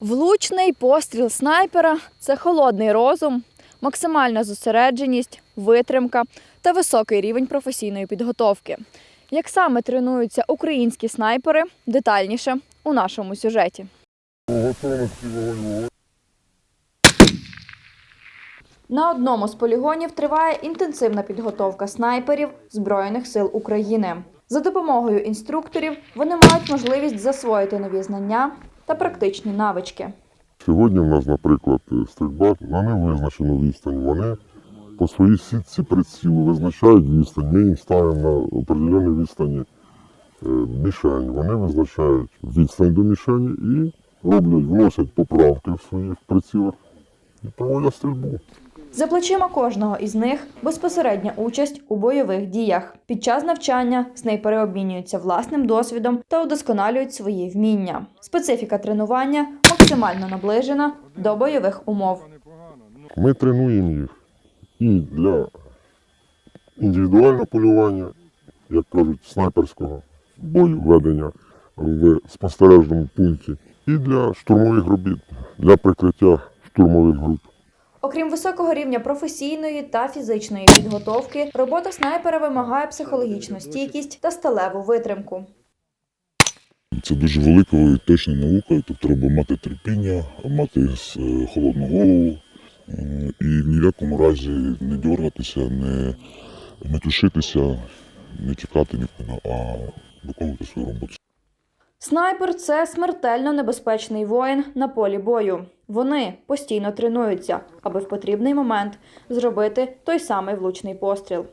Влучний постріл снайпера це холодний розум, максимальна зосередженість, витримка та високий рівень професійної підготовки. Як саме тренуються українські снайпери, детальніше у нашому сюжеті. На одному з полігонів триває інтенсивна підготовка снайперів Збройних сил України. За допомогою інструкторів вони мають можливість засвоїти нові знання та практичні навички. Сьогодні в нас, наприклад, стрільба на невизначену відстань. Вони по своїй сітці прицілу визначають відстань. Ми їм ставимо на определеній відстані е, мішень. Вони визначають відстань до мішені і роблять, вносять поправки в своїх прицілах і проводять стрільбу. За плечима кожного із них безпосередня участь у бойових діях. Під час навчання снайпери обмінюються власним досвідом та удосконалюють свої вміння. Специфіка тренування максимально наближена до бойових умов. Ми тренуємо їх і для індивідуального полювання, як кажуть, снайперського бою ведення в спостережному пункті, і для штурмових робіт, для прикриття штурмових груп. Окрім високого рівня професійної та фізичної підготовки, робота снайпера вимагає психологічну стійкість та сталеву витримку. Це дуже велика і точна наука, тут треба мати терпіння, мати е, холодну голову е, і ні в якому разі не дергатися, не метушитися, не тікати нікуди, а виконувати свою роботу. Снайпер це смертельно небезпечний воїн на полі бою. Вони постійно тренуються, аби в потрібний момент зробити той самий влучний постріл.